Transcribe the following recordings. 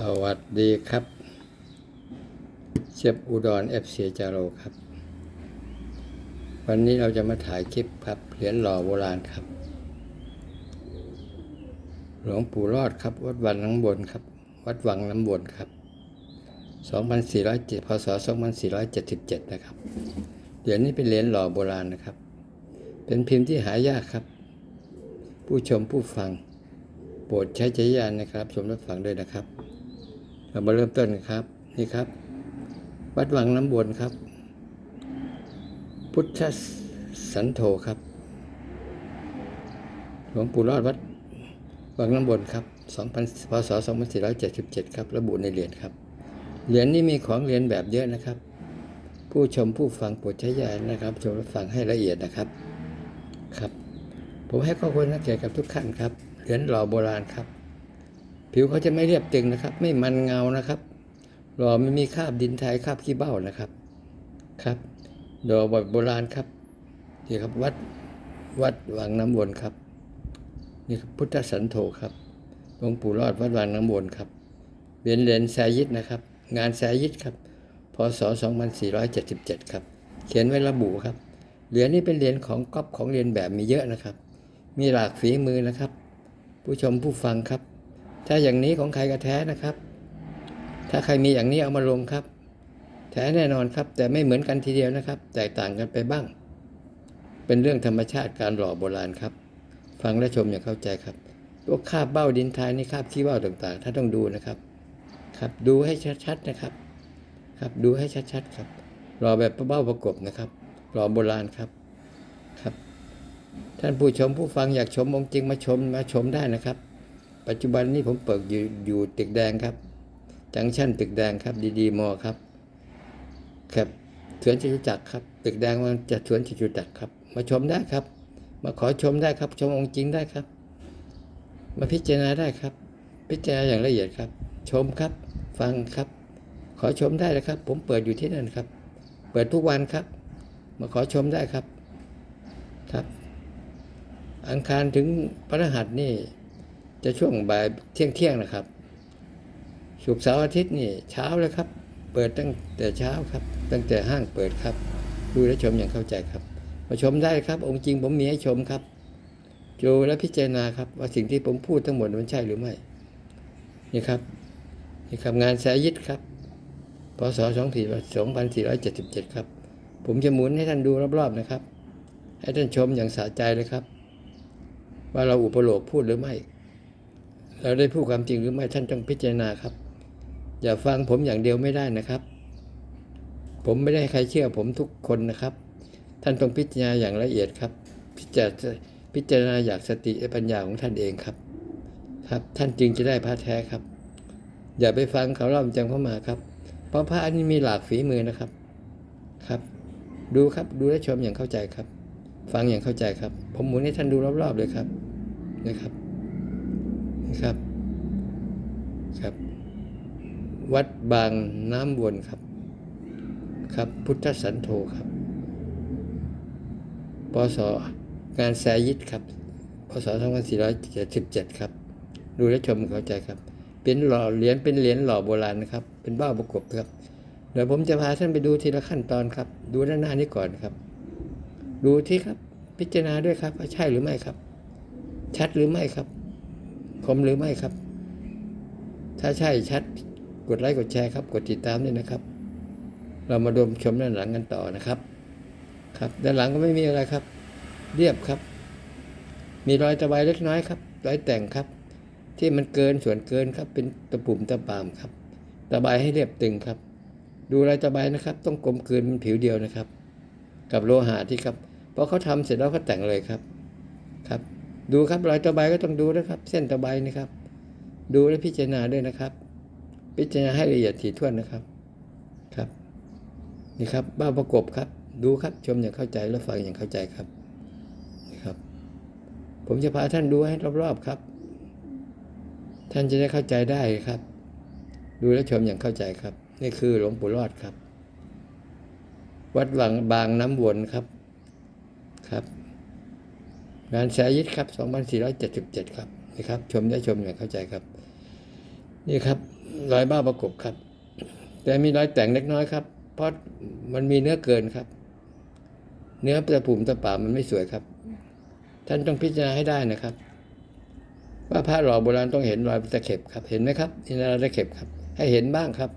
สวัสดีครับ เชฟอุดรเอฟซีจาโรครับ วันนี้เราจะมาถ่ายคลิปครับเหรียญหล่อโบราณครับ หลวงปู่รอดครับ วัดวังน้ำบนครับ วัดวังน้ำบนครับ 2407พศ2477 นะครับเหรียญนี้เป็นเหรียญหล่อโบราณนะครับ เป็นพิมพ์ที่หายากครับ ผู้ชมผู้ฟังโปรดใช้ใจญาณนะครับ ชมรับฟังด้วยนะครับ เรามาเริ่มต้นกันครับ นี่ครับ วัดวังน้ำวนครับ พุทธสันโธครับ หลวงปู่รอดวัดวังน้ำวนครับ2000พศ2477 ครับ ระบุในเหรียญครับ เหรียญนี้มีของเหรียญแบบเยอะนะครับ ผู้ชมผู้ฟังโปรดใช้ญาณนะครับ ชมรับฟังให้ละเอียดนะครับ ครับ ผมให้ข้อควรนักเกตกับทุกท่านครับ เหรียญหล่อโบราณครับ ผิวเขาจะไม่เรียบตึงนะครับ ไม่มันเงานะครับหล่อไม่มีคราบดินไทยคราบขี้เบ้านะครับ ครับดอกบโบราณครับนี่ครับวัดวัดวังน้ำวนครับ นี่ครับพุทธสันโธครับหลวงปู่รอดวัดวังน้ำวนครับเหรียญเหรียญแซยิดนะครับ งานแซยิดครับพศ 2477 ครับ เขียนไว้ระบุครับเหรียญนี้เป็นเหรียญของก๊อปของเหรียญแบบมีเยอะนะครับ มีหลากฝีมือนะครับ ผู้ชมผู้ฟังครับ ถ้าอย่างนี้ของใครก็แท้นะครับ ถ้าใครมีอย่างนี้เอามาลงครับ แท้แน่นอนครับ แต่ไม่เหมือนกันทีเดียวนะครับ แตกต่างกันไปบ้าง เป็นเรื่องธรรมชาติการหล่อโบราณครับ ฟังและชมอย่างเข้าใจครับพวกคาบเบ้าดินทายนี่คาบขี้เบ้าต่างๆถ้าต้องดูนะครับ ครับดูให้ชัดๆนะครับ ครับดูให้ชัดๆครับหล่อแบบเบ้าประกบนะครับหล่อโบราณครับครับ ท่านผู้ชมผู้ฟังอยากชมองค์จริงมาชมมาชมได้นะครับ ปัจจุบันนี้ผมเปิดอยู่อยู่ตึกแดงครับจังชั่นตึกแดงครับดีดีมอครับครับสวนจตุจักรครับ ตึกแดงมันจะสวนจตุจักรครับ มาชมได้ครับ มาขอชมได้ครับ ชมองค์จริงได้ครับ มาพิจารณาได้ครับ พิจารณาอย่างละเอียดครับ ชมครับ ฟังครับ ขอชมได้นะครับ ผมเปิดอยู่ที่นั่นครับ เปิดทุกวันครับ มาขอชมได้ครับครับ อังคารถึงพฤหัสนี่ จะช่วงบ่ายเที่ยงเที่ยงๆนะครับศุกร์เสาร์อาทิตย์นี่เช้าเลยครับ เปิดตั้งแต่เช้าครับ ตั้งแต่ห้างเปิดครับ ดูและชมอย่างเข้าใจครับ มาชมได้ครับ องค์จริงผมมีให้ชมครับดูและพิจารณาครับ ว่าสิ่งที่ผมพูดทั้งหมดมันใช่หรือไม่ นี่ครับ นี่ครับงานแสยิดครับพศ2477 ครับ ผมจะหมุนให้ท่านดูรอบๆนะครับ ให้ท่านชมอย่างสะใจเลยครับ ว่าเราอุปโลกพูดหรือไม่ เราได้พูดความจริงหรือไม่ท่านต้องพิจารณาครับ อย่าฟังผมอย่างเดียวไม่ได้นะครับ ผมไม่ได้ใครเชื่อผมทุกคนนะครับ ท่านต้องพิจารณาอย่างละเอียดครับ พิจารณาพิจารณาอยางสติปัญญาของท่านเองครับ ครับ ท่านจึงจะได้พระแท้ครับ อย่าไปฟังเขาเล่าจำเข้ามาครับ เพราะพระอันนี้มีหลากฝีมือนะครับครับ ดูครับดูและชมอย่างเข้าใจครับ ฟังอย่างเข้าใจครับ ผมหมุนให้ท่านดูรอบๆเลยครับนะครับ นะครับ ครับ วัดบางน้ำวนครับ ครับ พุทธสันโธครับปศงานแซยิดครับพศ2477ครับ ดูและชมเข้าใจครับ เป็นหล่อเหรียญเป็นเหรียญหล่อโบราณนะครับ เป็นบ้าประกบครับ เดี๋ยวผมจะพาท่านไปดูทีละขั้นตอนครับ ดูด้านหน้านี้ก่อนครับ ดูที่ครับ พิจารณาด้วยครับว่าใช่หรือไม่ครับ ชัดหรือไม่ครับ คมหรือไม่ครับ ถ้าใช่ชัดกดไลค์กดแชร์ครับ กดติดตามด้วยนะครับ เรามาดมชมด้านหลังกันต่อนะครับ ครับ ด้านหลังก็ไม่มีอะไรครับ เรียบครับ มีรอยตะไบเล็กน้อยครับ รอยแต่งครับ ที่มันเกินส่วนเกินครับ เป็นตะปุ่มตะปามครับ ตะไบให้เรียบตึงครับ ดูรอยตะไบนะครับ ต้องกลมกลืนเป็นผิวเดียวนะครับ กับโลหะที่ครับพอเขาทำเสร็จแล้วเขาแต่งเลยครับ ครับ ดูครับรอยตะไบก็ต้องดูนะครับ เส้นตะไบนะครับ ดูและพิจารณาด้วยนะครับ พิจารณาให้ละเอียดถี่ถ้วนนะครับครับ นี่ครับบ้าประกบครับ ดูครับชมอย่างเข้าใจและฟังอย่างเข้าใจครับนี่ครับ ผมจะพาท่านดูให้รอบๆครับ ท่านจะได้เข้าใจได้ครับ ดูและชมอย่างเข้าใจครับ นี่คือหลวงปู่รอดครับ วัดหวังบางน้ำวนครับครับ งานแสยิดครับ 2477 ครับนี่ครับ ชมได้ชมอย่างเข้าใจครับ นี่ครับรอยบ้าประกบครับ แต่มีรอยแต่งเล็กน้อยครับ เพราะมันมีเนื้อเกินครับ เนื้อตะปุ่มตะป่ามันไม่สวยครับ ท่านต้องพิจารณาให้ได้นะครับ ว่าพระหล่อโบราณต้องเห็นรอยตะเข็บครับ เห็นไหมครับนี่รอยตะเข็บครับ ให้เห็นบ้างครับ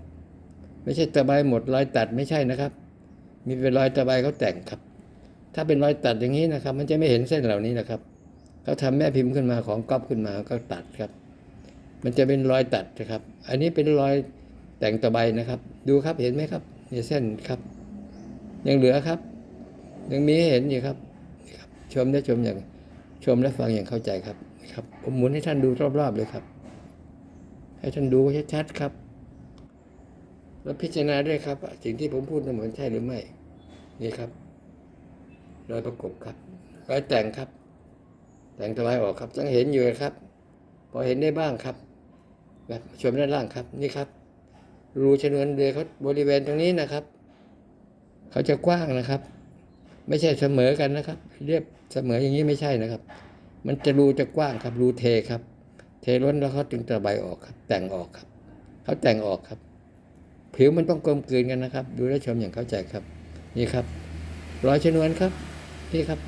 ไม่ใช่ตะไบหมดรอยตัดไม่ใช่นะครับ มีเป็นรอยตะไบเขาแต่งครับ ถ้าเป็นรอยตัดอย่างนี้นะครับ มันจะไม่เห็นเส้นเหล่านี้นะครับเขาทำแม่พิมพ์ขึ้นมาของก๊อปขึ้นมาก็ตัดครับ มันจะเป็นรอยตัดนะครับ อันนี้เป็นรอยแต่งตะไบนะครับ ดูครับเห็นไหมครับนี่เส้นครับ ยังเหลือครับ ยังมีให้เห็นอยู่ครับนี่ครับ ชมได้ชมอย่างชมและฟังอย่างเข้าใจครับครับผมหมุนให้ท่านดูรอบๆเลยครับ ให้ท่านดูชัดๆครับ แล้วพิจารณาด้วยครับ สิ่งที่ผมพูดนั้นเหมือนใช่หรือไม่นี่ครับ รอยประกบครับรอยแต่งครับ แต่งตะไบออกครับยังเห็นอยู่ครับ พอเห็นได้บ้างครับแบบชมด้านล่างครับนี่ครับ รูชนวนเรือเขาบริเวณตรงนี้นะครับ เขาจะกว้างนะครับ ไม่ใช่เสมอกันนะครับ เรียบเสมออย่างนี้ไม่ใช่นะครับ มันจะรูจะกว้างครับ รูเทครับ เทล้นแล้วเขาจึงตะไบออกครับ แต่งออกครับ เขาแต่งออกครับ ผิวมันต้องกลมกลืนกันนะครับ ดูแลชมอย่างเข้าใจครับ นี่ครับรอยชนวนครับ นี่ครับ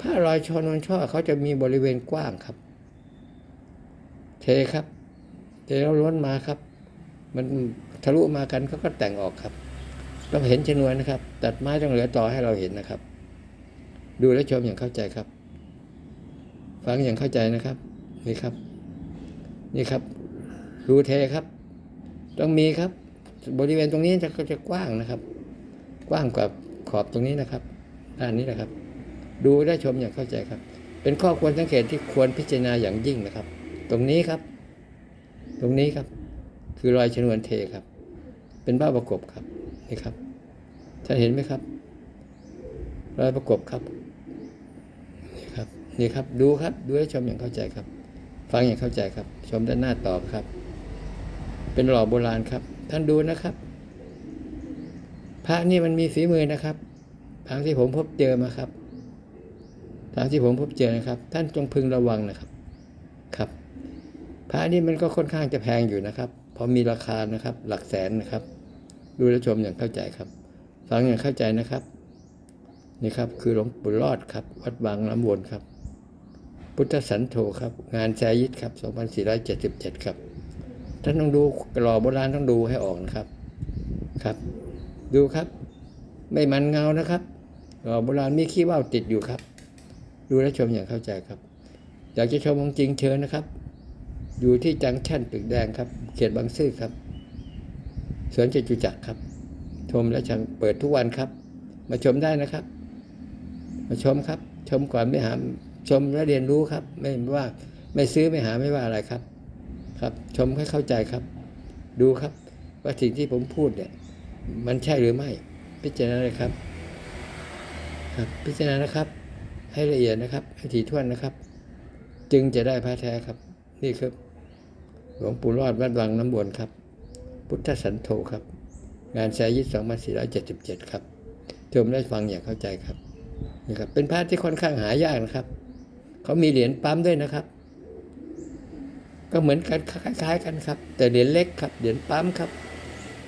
ผ้ารอยชนวนช่อเขาจะมีบริเวณกว้างครับ เทครับ เทแล้วล้วนมาครับ มันทะลุมากันเขาก็แต่งออกครับเราเห็นชนวนนะครับ ตัดไม้ต้องเหลือต่อให้เราเห็นนะครับ ดูและชมอย่างเข้าใจครับ ฟังอย่างเข้าใจนะครับ นี่ครับ นี่ครับ รูเทครับ ต้องมีครับ บริเวณตรงนี้จะก็จะกว้างนะครับ กว้างกว่าขอบตรงนี้นะครับ ด้านนี้นะครับ ดูได้ชมอย่างเข้าใจครับ เป็นข้อควรสังเกตที่ควรพิจารณาอย่างยิ่งนะครับ ตรงนี้ครับ ตรงนี้ครับ คือรอยชนวนเทครับ เป็นบ้าประกบครับนี่ครับท่านเห็นไหมครับ รอยประกบครับนี่ครับนี่ครับ ดูครับดูให้ชมอย่างเข้าใจครับ ฟังอย่างเข้าใจครับ ชมด้านหน้าตอบครับ เป็นหล่อโบราณครับ ท่านดูนะครับพระนี่มันมีฝีมือนะครับางที่ผมพบเจอมาครับ ทางที่ผมพบเจอนะครับ ท่านจงพึงระวังนะครับ ครับ พระนี่มันก็ค่อนข้างจะแพงอยู่นะครับพอมีราคานะครับ หลักแสนนะครับ ดูและชมอย่างเข้าใจครับ ฟังอย่างเข้าใจนะครับ นี่ครับ คือหลวงปู่รอดครับ วัดบางน้ำวนครับ พุทธสันโธครับ งานแซยิตครับ2477ครับ ท่านต้องดูหล่อโบราณต้องดูให้ออกนะครับ ครับ ดูครับ ไม่มันเงานะครับ หล่อโบราณมีขี้ว่าวติดอยู่ครับ ดูและชมอย่างเข้าใจครับ อยากจะชมของจริงเชิญนะครับ อยู่ที่จังชั่นตึกแดงครับ เขตบางซื่อครับ สวนจตุจักรครับ ชมและชังเปิดทุกวันครับ มาชมได้นะครับ มาชมครับ ชมก่อนไม่หาชมและเรียนรู้ครับ ไม่ว่าไม่ซื้อไม่หาไม่ว่าอะไรครับ ครับ ชมให้เข้าใจครับ ดูครับ ว่าสิ่งที่ผมพูดเนี่ย มันใช่หรือไม่ พิจารณาเลยครับ ครับพิจารณานะครับ ให้ละเอียดนะครับ ให้ถี่ถ้วนนะครับ จึงจะได้พระแท้ครับ นี่ครับ หลวงปู่รอดวัดวังน้ำบวนครับ พุทธสันโธครับ งานแซยิต2477ครับชมได้ฟังอย่างเข้าใจครับนี่ครับ เป็นพระที่ค่อนข้างหายากนะครับ เขามีเหรียญปั๊มด้วยนะครับ ก็เหมือนกันคล้ายๆกันครับ แต่เหรียญเล็กครับ เหรียญปั๊มครับ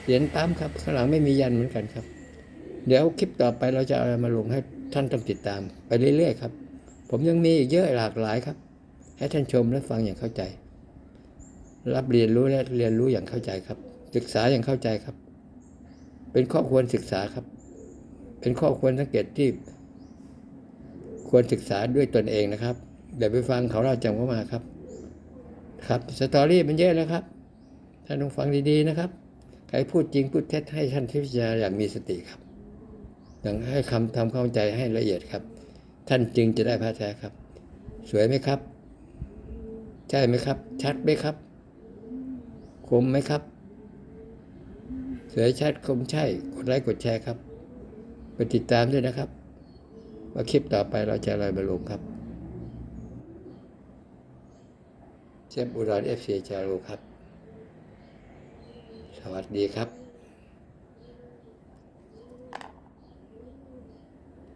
เหรียญปั๊มครับข้างหลังไม่มียันเหมือนกันครับ เดี๋ยวคลิปต่อไปเราจะเอาอะไรมาลงให้ ท่านต้องติดตามไปเรื่อยๆครับ ผมยังมีอีกเยอะหลากหลายครับ ให้ท่านชมและฟังอย่างเข้าใจ รับเรียนรู้และเรียนรู้อย่างเข้าใจครับ ศึกษาอย่างเข้าใจครับ เป็นข้อควรศึกษาครับ เป็นข้อควรสังเกตที่ ควรศึกษาด้วยตนเองนะครับเดี๋ยวไปฟังเขาเล่าจำเข้ามาครับ ครับสตอรี่มันเยอะนะครับท่านต้องฟังดีๆนะครับใครพูดจริงพูดเท็จให้ท่านพิจารณาอย่างมีสติครับ อย่างให้คำทำเข้าใจให้ละเอียดครับ ท่านจึงจะได้พระแท้ครับ สวยไหมครับ ใช่ไหมครับ ชัดไหมครับ คมไหมครับ สวยชัดคมใช่ กดไลค์กดแชร์ครับไปติดตามด้วยนะครับ ว่าคลิปต่อไปเราจะอะไรมาลงครับเชฟอุดรเอฟซีจารุครับ สวัสดีครับ